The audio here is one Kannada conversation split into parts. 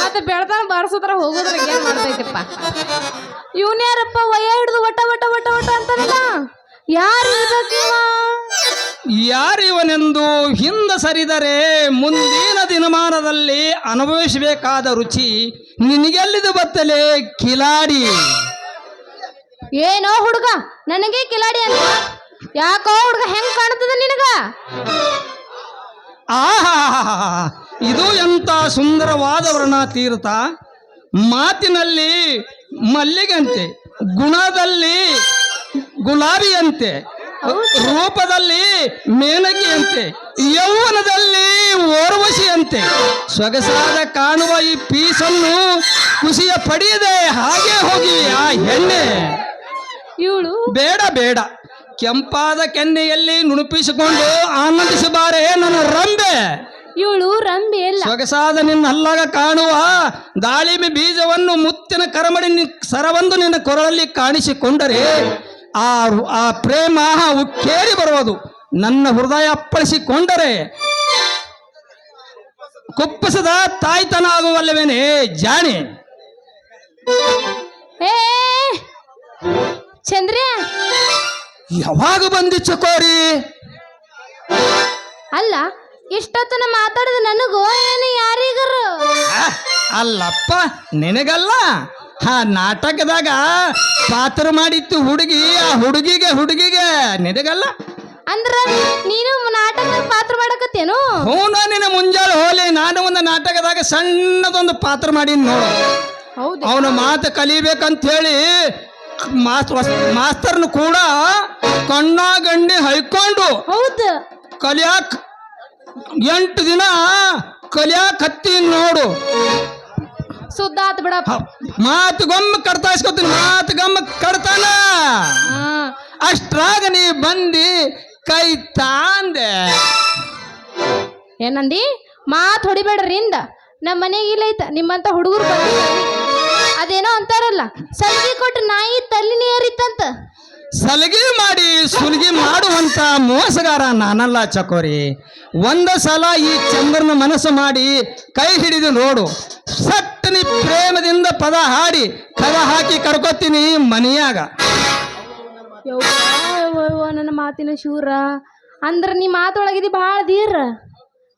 ಮತ್ತೆ ಬೆಳ್ತಾನ ಬಾರಿಸೋದ್ರ ಹೋಗೋದ್ರ ಏನ್ ಮಾಡ್ತೈತಿಪ್ಪ? ಇವನ್ ಯಾರಪ್ಪ ವಯ ಹಿಡಿದು ಒಟ್ಟ ಒಟ್ಟ ಒಟ್ಟ ಒಟ್ಟ ಅಂತಾರಲ್ಲ ಯಾರು ಯಾರಿವನೆಂದು ಹಿಂದ ಸರಿದರೆ ಮುಂದಿನ ದಿನಮಾನದಲ್ಲಿ ಅನುಭವಿಸಬೇಕಾದ ರುಚಿ ನಿನಗೆಲ್ಲಿದು ಬತ್ತಲೆ ಕಿಲಾಡಿ? ಏನೋ ಹುಡುಗ ನನಗೆ ಕಿಲಾಡಿ ಅಂತ? ಯಾಕೋ ಹುಡುಗ ಹೆಂಗ್ ಕಾಣ್ತದ ನಿನಗ? ಆಹಾ ಇದು ಎಂತ ಸುಂದರವಾದ ವರ್ಣ ತೀರ್ಥ ಮಾತಿನಲ್ಲಿ ಮಲ್ಲಿಗೆಂತೆ ಗುಣದಲ್ಲಿ ಗುಲಾಬಿಯಂತೆ ರೂಪದಲ್ಲಿ ಮೇನಕಿಯಂತೆ ಯೌವನದಲ್ಲಿ ಓರ್ವಶಿಯಂತೆ. ಸೊಗಸಾದ ಕಾಣುವ ಈ ಪೀಸನ್ನು ಖುಷಿಯ ಪಡೆಯದೆ ಹಾಗೆ ಹೋಗಿ ಆ ಹೆಣ್ಣೆ. ಇವಳು ಬೇಡ ಬೇಡ. ಕೆಂಪಾದ ಕೆನ್ನೆಯಲ್ಲಿ ನುಣುಪಿಸಿಕೊಂಡು ಆನಂದಿಸಬಾರೆ ನನ್ನ ರಂಬೆ. ಇವಳು ರಂಬೆ ಸೊಗಸಾದ ನಿನ್ನ ಹಲ್ಲಾಗ ಕಾಣುವ ದಾಳಿಂಬೆ ಬೀಜವನ್ನು ಮುತ್ತಿನ ಕರಮಡಿ ಸರವೊಂದು ನಿನ್ನ ಕೊರಳಲ್ಲಿ ಕಾಣಿಸಿಕೊಂಡರೆ ಆ ಆ ಪ್ರೇಮ ಉಕ್ಕೇರಿ ಬರುವುದು. ನನ್ನ ಹೃದಯ ಅಪ್ಪಳಿಸಿಕೊಂಡರೆ ಕುಪ್ಪಸದ ತಾಯ್ತನ ಆಗುವಲ್ಲವೇನೆ ಜಾಣೆ ಚಂದ್ರೆ ಯಾವಾಗ ಬಂದಿ ಚಕೋರಿ ಅಲ್ಲ ಇಷ್ಟೊತ್ತನ ಮಾತಾಡಿದ ನನಗೂ ಏನು ಯಾರಿಗರು? ಅಲ್ಲಪ್ಪ ನಿನಗಲ್ಲ? ಹಾ ನಾಟಕದಾಗ ಪಾತ್ರ ಮಾಡಿತ್ತು ಹುಡುಗಿ ಆ ಹುಡುಗಿಗೆ ಹುಡುಗಿಗೆ ನಿನಗಲ್ಲ? ಅಂದ್ರ ನೀನು ನಾಟಕದಾಗ ಪಾತ್ರ ಮಾಡಕತ್ತೇನು? ಹ್ಞೂ ನಿನ್ನ ಮುಂಜಾನೆ ಹೋಲಿ ನಾನು ಒಂದು ನಾಟಕದಾಗ ಸಣ್ಣದೊಂದು ಪಾತ್ರ ಮಾಡೀನಿ ನೋಡು. ಹೌದು. ಅವನ ಮಾತು ಕಲಿಬೇಕಂತ ಹೇಳಿ ಮಾಸ್ ಮಾಸ್ತರ್ನು ಕೂಡ ಕಣ್ಣ ಗಂಡಿ ಹೈಕೊಂಡು ಹೌದು. ಕಲಿಯಾಕ್ ಎಂಟು ದಿನ ಕಲಿಯಾಕ್ ಹತ್ತಿ ನೋಡು. ಸುದ್ದಾತ್ ಬಿಡಪ್ಪ. ಹ, ಮಾತು ಗೊಮ್ಮ ಕಡ್ತಾಸ್ಕೊತೀನಿ ಮಾತು ಗಮ್ಮ ಕಡ್ತಾನ. ಅಷ್ಟ್ರಾಗ ನೀ ಬಂದಿ ಕೈ ತಾಂದೆ. ಏನಂದಿ? ಮಾತು ಹೊಡಿಬೇಡ್ರಿ ಇಂದ. ನಮ್ಮ ಮನೆಗೆ ಇಲ್ಲ ಐತ ನಿಮ್ಮಂತ ಹುಡುಗರು ಬಂದಿಲ್ಲ ಅದೇನೋ ಅಂತಾರಲ್ಲ ಸಲಗಿ ಕೊಟ್ಟು ನಾಯಿ ತಲ್ಲಿ ಏರಿತ್ತಂತ ಸಲಗಿ ಮಾಡಿ ಸುಲಿಗೆ ಮಾಡುವಂತ ಮೋಸಗಾರ ನಾನಲ್ಲ ಚಕೋರಿ. ಒಂದ ಸಲ ಈ ಚಂದ್ರನ ಮನಸ್ಸು ಮಾಡಿ ಕೈ ಹಿಡಿದು ನೋಡು. ಸಟ್ಟನಿ ಪ್ರೇಮದಿಂದ ಪದ ಹಾಡಿ ಕದ ಹಾಕಿ ಕರ್ಕೊತೀನಿ ಮನೆಯಾಗ. ನನ್ನ ಮಾತಿನ ಶೂರ. ಅಂದ್ರ ನೀ ಮಾತೊಳಗಿದಿ ಭಾಳ ಧೀರ.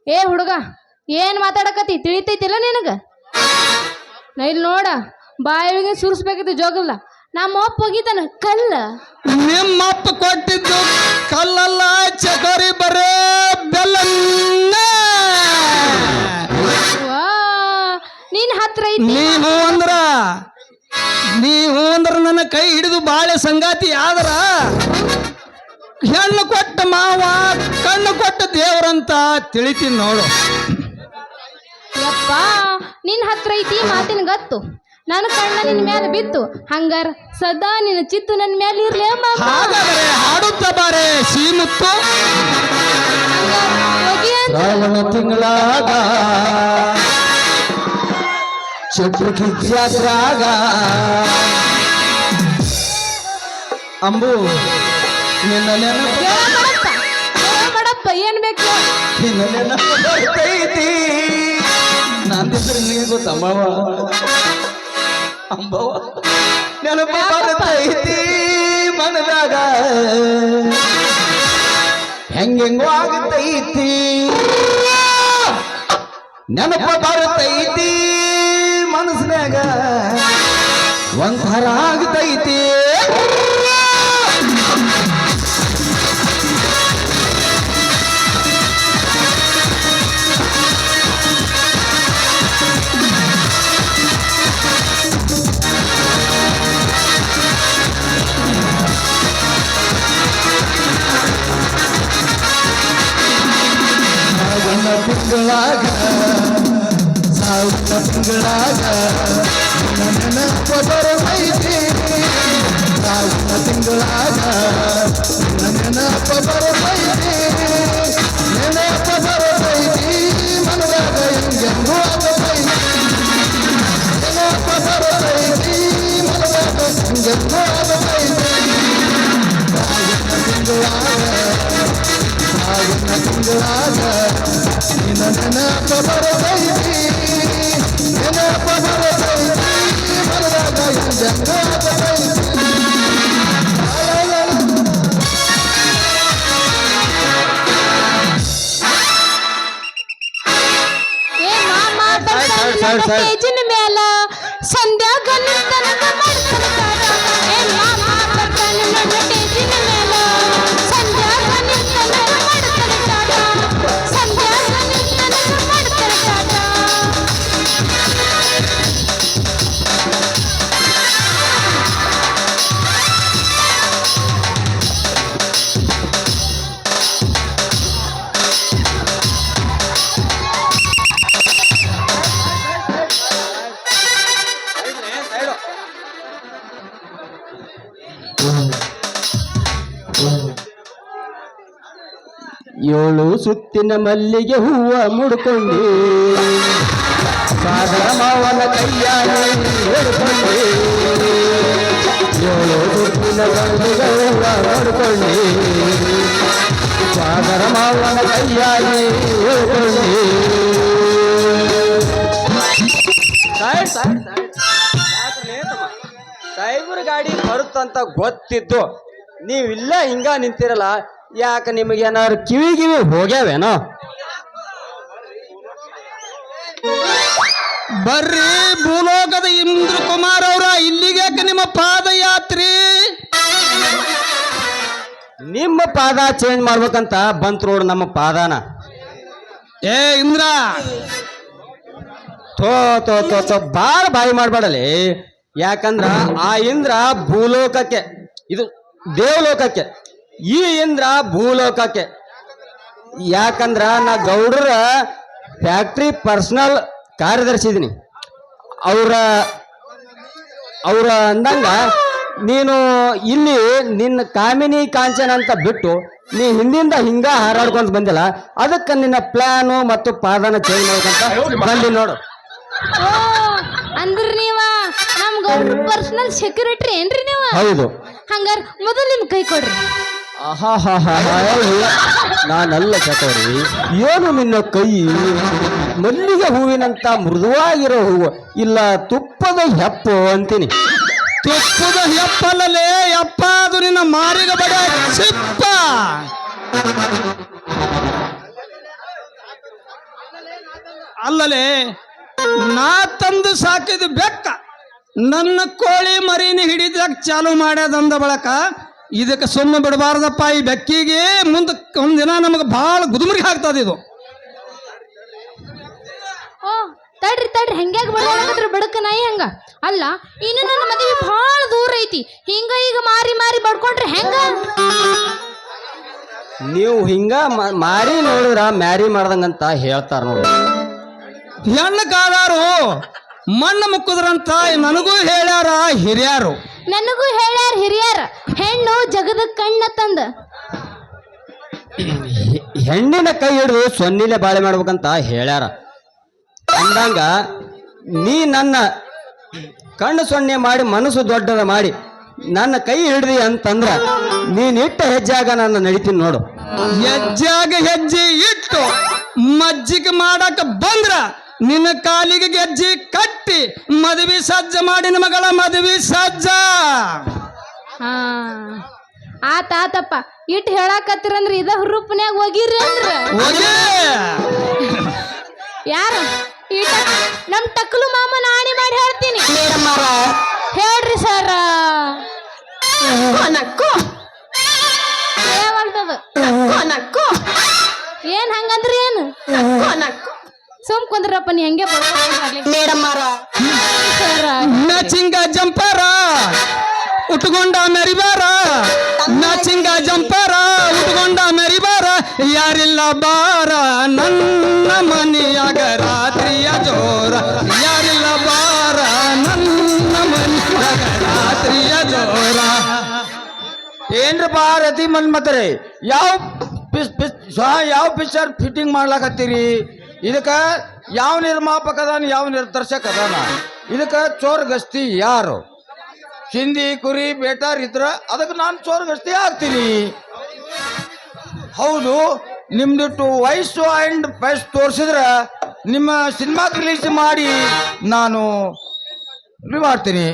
ಏ ಹುಡುಗ ಏನ್ ಮಾತಾಡಕತ್ತಿ? ತಿಳಿತೈತಿಲ್ಲ ನಿನಗ? ನಾ ಇಲ್ಲಿ ನೋಡ. ಬಾಯಿಗೆ ಸುರಿಸ್ಬೇಕಿತ್ತು ಜೋಗಲ್ಲ ನಮ್ಮ ಅಪ್ಪ ಹೋಗಿತಾನ ಕಲ್ಲ. ನಿಮ್ಮಪ್ಪ ಕೊಟ್ಟಿದ್ದು ಕಲ್ಲಲ್ಲ ಚಕೋರಿ ಬರೇ ಬೆಲ್ಲನ್ನ. ವಾ ನೀನ್ ಹತ್ರ ಐತಿ. ನೀವು ಅಂದ್ರ ನೀವು ಅಂದ್ರ ನನ್ನ ಕೈ ಹಿಡಿದು ಬಾಳೆ ಸಂಗಾತಿ ಆದ್ರ. ಹೆಣ್ಣು ಕೊಟ್ಟ ಮಾವ ಕಣ್ಣು ಕೊಟ್ಟ ದೇವರಂತ ತಿಳಿತೀನಿ ನೋಡು. ಯಪ್ಪ ನಿನ್ ಹತ್ರ ಐತಿ ಮಾತಿನ ಗತ್ತು. ನನ್ನ ಕಣ್ಣ ನಿನ್ ಮ್ಯಾಲ ಬಿತ್ತು. ಹಂಗಾರ ಸದಾ ನಿನ್ನ ಚಿತ್ತು ನನ್ನ ಮೇಲೆ ಇರ್ಲೇ ಮಾಮ ಹಾಗಾದರೆ ಹಾಡುತ್ತ ಬಾರೆ ಸೀಮುತ್ತು ಹಂಗಾರ್ ಹೋಗಿ ಅಂತ. ಶ್ರಾವಣ ತಿಂಗಳಾಗ ಚಟ್ರಕಿ ಜಾತ್ರಾಗ ಅಂಬು ನಿನ್ನ ನೆನಪು ಹೇಳ ಮಾಡಪ್ಪ ಹೇಳ ಮಾಡಪ್ಪ ಏನ್ ಬೇಕು. ನಿನ್ನ ನೆನಪು ಬರ್ತೈತಿ. ನಿನಗೆ ಗೊತ್ತಮ್ಮವ ಅಂಬವ ನೆನಪ ಬರ್ತೈತಿ ಮನದಾಗ. ಹೆಂಗೆಂಗೋ ಆಗತೈತಿ ನೆನಪ ಬರ್ತೈತಿ ಮನಸ್ಸಿನಾಗ ಒಂಥರ ಆಗತೈತಿ. ತಿಂಗಳಾಗ ಸಾವಿರ ತಿಂಗಳಾಗ ನೆನಪು ಬರತೈತಿ ಸಾವಿನ ತಿಂಗಳಾಗ ನೆನಪು ಬರತೈತಿ ರಾಜ ನಿನ್ನ ನೆನಪ ಬರದೈತಿ ನೆನಪ ಬರದೈತಿ ಬರದಾಗ ಜಂಗಾದ ಸರ್ ಸರ್ ಏಳು ಸುತ್ತಿನ ಮಲ್ಲಿಗೆ ಹೂವ ಮುಡ್ಕೊಂಡಿ. ಸಾಗರ ಮಾವನ ಕೈಯಾಗಿ ಏಳು ಸುತ್ತಿನ ಮಲ್ಲಿಗೆ ಹೂವ ಮುಡ್ಕೊಂಡಿ. ಸಾಗರ ಮಾವನ ಕೈಯಾಗಿ ಹಿಡ್ಕೊಂಡಿ. ಡ್ರೈವರ್ ಗಾಡಿ ಬರುತ್ತಂತ ಗೊತ್ತಿದ್ದು. ನೀವಿಲ್ಲ ಹಿಂಗ ನಿಂತಿರಲ್ಲ. ಯಾಕೆ ನಿಮಗೆ ಏನಾದ್ರು ಕಿವಿ ಕಿವಿ ಹೋಗ್ಯಾವೇನೋ? ಬರ್ರಿ ಭೂಲೋಕದ ಇಂದ್ರ ಕುಮಾರ್ ಅವರ, ಇಲ್ಲಿಗೆ ನಿಮ್ಮ ಪಾದಯಾತ್ರಿ? ನಿಮ್ಮ ಪಾದ ಚೇಂಜ್ ಮಾಡ್ಬೇಕಂತ ಬಂತ್ ರೋಡ್ ನಮ್ಮ ಪಾದಾನ. ಏ ಇಂದ್ರ! ತೋ ತೋ ತೋ ತೋ ಬಾಳ ಬಾಯಿ ಮಾಡ್ಬಾಡಲಿ. ಯಾಕಂದ್ರ ಆ ಇಂದ್ರ ಭೂಲೋಕಕ್ಕೆ, ಇದು ದೇವಲೋಕಕ್ಕೆ ಈ ಇಂದ್ರ ಭೂಲೋಕಕ್ಕೆ. ಯಾಕಂದ್ರ ನಾ ಗೌಡ್ರ ಫ್ಯಾಕ್ಟ್ರಿ ಪರ್ಸನಲ್ ಕಾರ್ಯದರ್ಶಿದ್ದೀನಿ ಅವರ ಅವರ ಅಂದಂಗ ನೀನು ಇಲ್ಲಿ ನಿನ್ನ ಕಾಮಿನಿ ಕಾಂಚನ ಅಂತ ಬಿಟ್ಟು ನೀ ಹಿಂದಿಂದ ಹಿಂಗ ಹಾರಾಡ್ಕೊಂತ ಬಂದಿಲ್ಲ. ಅದಕ್ಕೆ ನಿನ್ನ ಪ್ಲಾನು ಮತ್ತು ಪಾದನ ಚೇಂಜ್ ಮಾಡ್ಕೊಂತ ಬಂದಿ ನೋಡು. ಅಂದ್ರ ನೀವ ನಮ್ ಪರ್ಸನಲ್ ಸೆಕ್ಯೂರಿಟಿ ಏನ್ರಿ ನೀವು? ಹೌದು. ಹಂಗಾರ ಮೊದಲು ನಿಮ್ ಕೈ ಕೊಡ್ರಿ. ನಾನಲ್ಲ ಚಕೋರಿ ಏನು ನಿನ್ನ ಕೈ? ಮಲ್ಲಿಗೆ ಹೂವಿನಂತ ಮೃದುವಾಗಿರೋ ಹೂವು. ಇಲ್ಲ ತುಪ್ಪದ ಹೆಪ್ಪು ಅಂತೀನಿ. ತುಪ್ಪದ ಹೆಪ್ಪಲ್ಲಲೇ ಯಪ್ಪ, ಅದು ನಿನ್ನ ಮಾರಿಗ ಬಡ ಸಿಪ್ಪ. ಅಲ್ಲಲೇ, ನಾ ತಂದು ಸಾಕಿದ ಬೆಕ್ಕ. ನನ್ನ ಕೋಳಿ ಮರಿನ ಹಿಡಿದಾಗ ಚಾಲು ಮಾಡ್ಯದಂದ ಬಳಕ ಇದಕ್ಕೆ ಸೊಮ್ಮ ಬಿಡಬಾರ್ದಪ್ಪ ಈ ಬೆಕ್ಕಿಗೆ ಮುಂದೆ ಒಂದಿನ ನಮಗೆ ಭಾಳ ಗುದುಮರಿಗೆ ಆಗ್ತದೆ ಇದು. ಓ ತಡ್ರಿ ತಡ್ರಿ ಹೆಂಗ್ಯಾಗ ಬಡಕತ್ರ ಬಡಕ ನಾಯಿ ಹಂಗ? ಅಲ್ಲ ಇನ್ನು ನನ್ನ ಮದುವೆ ಭಾಳ ದೂರ ಐತಿ. ಹಿಂಗ ಈಗ ಮಾರಿ ಮಾರಿ ಬಡ್ಕೊಂಡ್ರೆ ಹೆಂಗ? ನೀವು ಹಿಂಗ ಮಾರಿ ನೋಡಿದ್ರ ಮ್ಯಾರಿ ಮಾಡ್ದಂಗಂತ ಹೇಳ್ತಾರ ನೋಡಿ ಹೆಣ್ಣು ಕಾದಾರು ಮಣ್ಣು ಮುಕ್ಕುದ್ರಂತ ನನಗೂ ಹೇಳ್ಯಾರ ಹಿರಿಯರು. ನನಗೂ ಹೇಳ್ಯಾರ ಹಿರಿಯರ ಹೆಣ್ಣು ಜಗದ ಕಣ್ಣ ತಂದ. ಹೆಣ್ಣಿನ ಕೈ ಹಿಡಿದು ಸೊನ್ನಿಲೆ ಬಾಳೆ ಮಾಡ್ಬೇಕಂತ ಹೇಳ್ಯಾರ. ಅಂದಂಗ ನೀ ನನ್ನ ಕಣ್ಣು ಸೊನ್ನೆ ಮಾಡಿ ಮನಸ್ಸು ದೊಡ್ಡದ ಮಾಡಿ ನನ್ನ ಕೈ ಹಿಡ್ದಿ ಅಂತಂದ್ರ ನೀನ್ ಇಟ್ಟ ಹೆಜ್ಜಾಗ ನನ್ನ ನಡಿತೀನಿ ನೋಡು. ಹೆಜ್ಜಾಗ ಹೆಜ್ಜೆ ಇಟ್ಟು ಮಜ್ಜಿಗೆ ಮಾಡಕ ಬಂದ್ರ ನಿನ್ನ ಕಾಲಿಗೆ ಗೆಜ್ಜೆ ಕಟ್ಟಿ ಮದುವೆ ಸಜ್ಜ ಮಾಡಿ ಮಗಳ ಮದುವೆ ಸಜ್ಜ ಹಾ. ಆತ ಆತಪ್ಪ ಇಟ್ ಹೇಳಾಕತ್ತಿರಂದ್ರ ಇದ ಹುರುಪ್ನ್ಯಾಗ ಹೋಗಿರ್ರಿ ಅಂದ್ರ. ಹೋಗೆ. ಯಾರ? ಇಟ ನಮ್ ಟಕ್ಲು ಮಾಮ ನಾಣಿ ಮಾಡಿ ಹೇಳ್ತೀನಿ. ಹೇಳ್ರಿ ಸರ್. ಏನ್ ಹಂಗಂದ್ರಿ ಏನು? ಸುಮ್ ಕುಂದ್ರಪ್ಪ ನೀ ಹೆಂಗೆ ಸರ. ಮ್ಯಾಚಿಂಗ ಜಂಪರ ಉಟ್ಕೊಂಡ ಮೆರಿಬಾರ. ಮ್ಯಾಚಿಂಗ ಜಂಪರ ಉಟ್ಕೊಂಡ ಮೆರಿಬಾರ. ಯಾರಿಲ್ಲ ಬಾರ ನನ್ನ ಮನೆಯಾಗ ರಾತ್ರಿಯ ಜೋರ. ಯಾರಿಲ್ಲ ಬಾರ ನನ್ನ ಮನೆಯಾಗ ರಾತ್ರಿಯ ಜೋರ. ಏನ್ರಪ್ಪ ರತಿ ಮನ್ಮತರೆ ಯಾವ ಪಿಸ್ ಪಿಸ್ ಯಾವ ಪಿಕ್ಚರ್ ಫಿಟ್ಟಿಂಗ್ ಮಾಡ್ಲಾಕತ್ತೀರಿ? ಇದಕ್ಕೆ ಯಾವ ನಿರ್ಮಾಪಕ ಅದಾನ ಯಾವ ನಿರ್ದರ್ಶಕ ಅದಾನ ಇದಕ್ಕೆ ಚೋರ್ ಗಸ್ತಿ ಯಾರು? ಹಿಂದಿ, ಕುರಿ, ಬೇಟಾರ್ ಇದ್ರ ಅದಕ್ಕೆ ನಾನು ಚೋರ್ ಗಸ್ತಿ ಆಗ್ತೀನಿ. ಹೌದು, ನಿಮ್ದು ಟು ವೈಸ್ ಆ್ಯಂಡ್ ಫೆಸ್ಟ್ ತೋರಿಸಿದ್ರೆ ನಿಮ್ಮ ಸಿನಿಮಾ ರಿಲೀಸ್ ಮಾಡಿ ನಾನು ಮಾಡ್ತೀನಿ.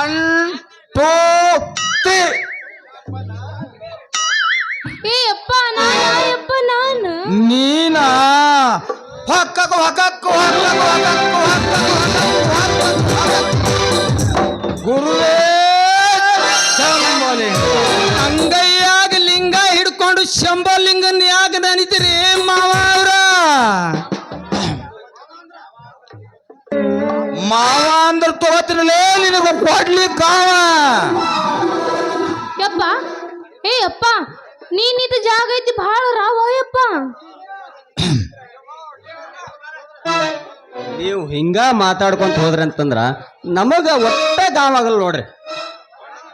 One, two, three. ನಾನು ಹೊಕ್ಕಕ್ಕು ಹೊಕ್ಕಕು ಹೊಕ್ಕಕ್ಕು ಹೊಕ್ಕಕು ಹೊಕ್ಕಕ್ಕು ಹೊಕ್ಕಕ್ಕು. ಗುರುವೇ ಶಂಭುಲಿಂಗ. ಅಂಗೈಯಾಗ ಲಿಂಗ ಹಿಡ್ಕೊಂಡು ಶಂಬಲಿಂಗನ್ ಯಾಕ ನೆನಿತೀರಿ ಮಾವ ಅವ್ರ ಮಾವ ಅಂದ್ರೆ ತಗೋತಿರಲೇ ನಿನಗ ಕೊಡ್ಲಿ ಕಾವ ಯಪ್ಪ ಏ ಅಪ್ಪ ನೀನಿದ್ದ ಜಾಗ ಐತಿ ಭಾಳ ರಾವಯ್ಯಪ್ಪ. ಯಪ್ಪ ನೀವು ಹಿಂಗ ಮಾತಾಡ್ಕೊಂತ ಹೋದ್ರಿ ಅಂತಂದ್ರ ನಮಗ ಒಟ್ಟ ಗಾವಾಗಲ್ಲ ನೋಡ್ರಿ.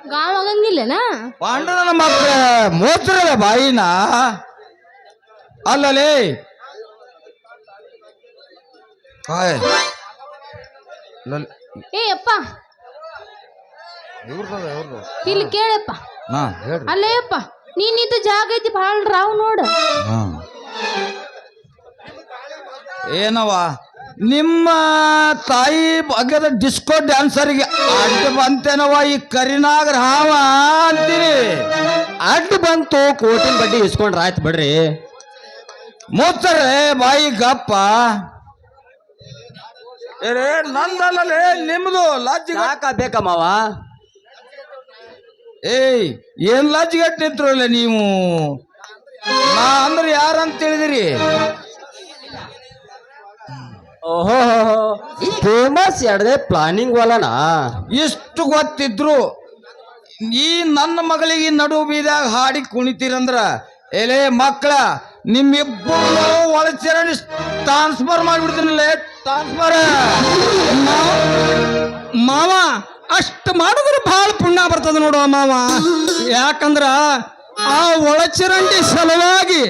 ಗಾಂವ್ ಆಗಂಗಿಲ್ಲನಾ? ಪಾಂಡವನ ಮಕ್ಕಳ ಮೋತ್ರಲ್ಲ ಬಾಯಿನ ಅಲ್ಲಲೇ. ಹಾಯ್. ಲಲ್- ಏ ಅಪ್ಪ ಇವ್ರ್ದದ. ಇಲ್ಲಿ ಕೇಳಪ್ಪ. ಹಾ ಹೇಳ್ರಿ. ಅಲ್ಲೇ ಅಪ್ಪ ನೀನಿದ್ದ ಜಾಗ ಐತಿ ಭಾಳ ರಾವ್ ನೋಡ. ಏನವ? ನಿಮ್ಮ ತಾಯಿ ಬಗ್ಗೆ ಡಿಸ್ಕೋ ಡ್ಯಾನ್ಸರ್ಗೆ ಅಡ್ಡ ಬಂತೇನವ ಈ ಕರಿನಾಗ ರಾವ ಅಂತೀರಿ ಅಡ್ಡ ಬಂತು ಕೋಟಿನ ಬಡ್ಡಿ ಇಸ್ಕೊಂಡ್ರ ಆಯ್ತು ಬಿಡ್ರಿ. ಮೂತ್ರೇ ಬಾಯಿ ಗಪ್ಪ. ನಂದಲ್ಲೇ ನಂದಲ್ಲಲೇ ನಿಮ್ದು ಲಜ್ಜಿ ಯಾಕ ಬೇಕ ಮಾವ ಏಯ್ ಏನ್ ಲಜ್ಜಿಗಟ್ ನಿಂತ್ರಲ್ಲ ನೀವು? ನಾ ಅಂದ್ರೆ ಯಾರಂತ ತಿಳಿದಿರಿ? ಓಹೋ ಫೇಮಸ್ ಎಡದೆ ಪ್ಲಾನಿಂಗ್ ವಾಲನ ಇಷ್ಟು ಗೊತ್ತಿದ್ರು. ಈ ನನ್ನ ಮಗಳಿಗೆ ನಡು ಬೀದಾಗ ಹಾಡಿ ಕುಣಿತೀರಂದ್ರ? ಎಲೆ ಮಕ್ಕಳ ನಿಮ್ಮಿಬ್ಬರು ಒಳಚರಣಿ ಟ್ರಾನ್ಸ್ಫರ್ ಮಾಡಿಬಿಡ್ತೀನಲ್ಲ? ಟ್ರಾನ್ಸ್ಫರ್ ಮಾವ ಅಷ್ಟು ಮಾಡಿದ್ರೆ ಭಾಳ ಪುಣ್ಯ ಬರ್ತದೆ ನೋಡು ಮಾವ. ಯಾಕಂದ್ರ ಆ ಒಳಚರಂಡಿ ಸಲುವಾಗಿ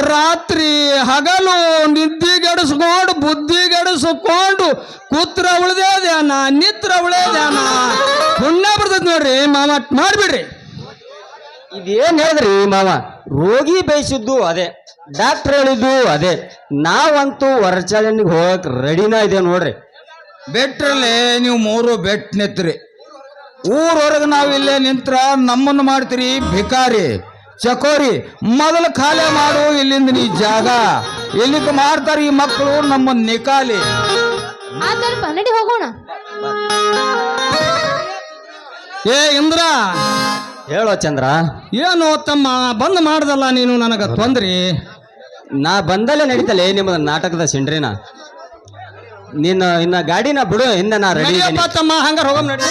ರಾತ್ರಿ ಹಗಲು ನಿದ್ದಿಗೆಡಿಸ್ಕೊಂಡು, ಬುದ್ಧಿಗೆಡಿಸ್ಕೊಂಡು ಕೂತ್ರ ಉಳ್ದೇ ಧ್ಯಾನ ನಿತ್ರ ಉಳೇ ಧ್ಯಾನ. ಪುಣ್ಯ ಬರ್ತದ ನೋಡ್ರಿ ಮಾವ. ಮಾಡ್ಬಿಡ್ರಿ. ಇದೇನ್ ಹೇಳಿದ್ರಿ ಮಾವ? ರೋಗಿ ಬಯಸಿದ್ದು ಅದೇ, ಡಾಕ್ಟರ್ ಹೇಳಿದ್ದು ಅದೇ. ನಾವಂತೂ ಹೊರಚರಂಡಿಗೆ ಹೋಗಕ್ ರೆಡಿನ ಇದೆ ನೋಡ್ರಿ. ಬೆಟ್ರಲ್ಲೇ ನೀವು ಮೂರು ಬೆಟ್ ನಿತ್ರಿ ಊರೊಳಗೆ ನಾವು ಇಲ್ಲೇ ನಿಂತ್ರ ನಮ್ಮನ್ನು ಮಾಡ್ತೀರಿ ಭಿಕಾರಿ ಚಕೋರಿ. ಮೊದಲು ಖಾಲಿ ಮಾಡು ಇಲ್ಲಿಂದ ನೀ ಜಾಗ. ಇಲ್ಲಿಗೆ ಮಾಡ್ತಾರೆ ಈ ಮಕ್ಕಳು ನಮ್ಮ ನಿಕಾಲಿ. ನಡಿ ಹೋಗೋಣ? ಏ ಇಂದ್ರ! ಹೇಳೋ ಚಂದ್ರ. ಏನು ತಮ್ಮ ಬಂದ್ ಮಾಡ್ದಲ್ಲ ನೀನು ನನಗ ತೊಂದ್ರಿ? ನಾ ಬಂದಲ್ಲೇ ನಡೀತಲ್ಲೇ ನಿಮ್ಮ ನಾಟಕದ ಸಿಂಡ್ರಿನ. ನಿನ್ನ ಇನ್ನ ಗಾಡಿನ ಬಿಡು ಇನ್ನ ನಾ ರೆಡಿ ತಮ್ಮ ಹಂಗಾರ ಹೋಗಮ್ ನಡಿ.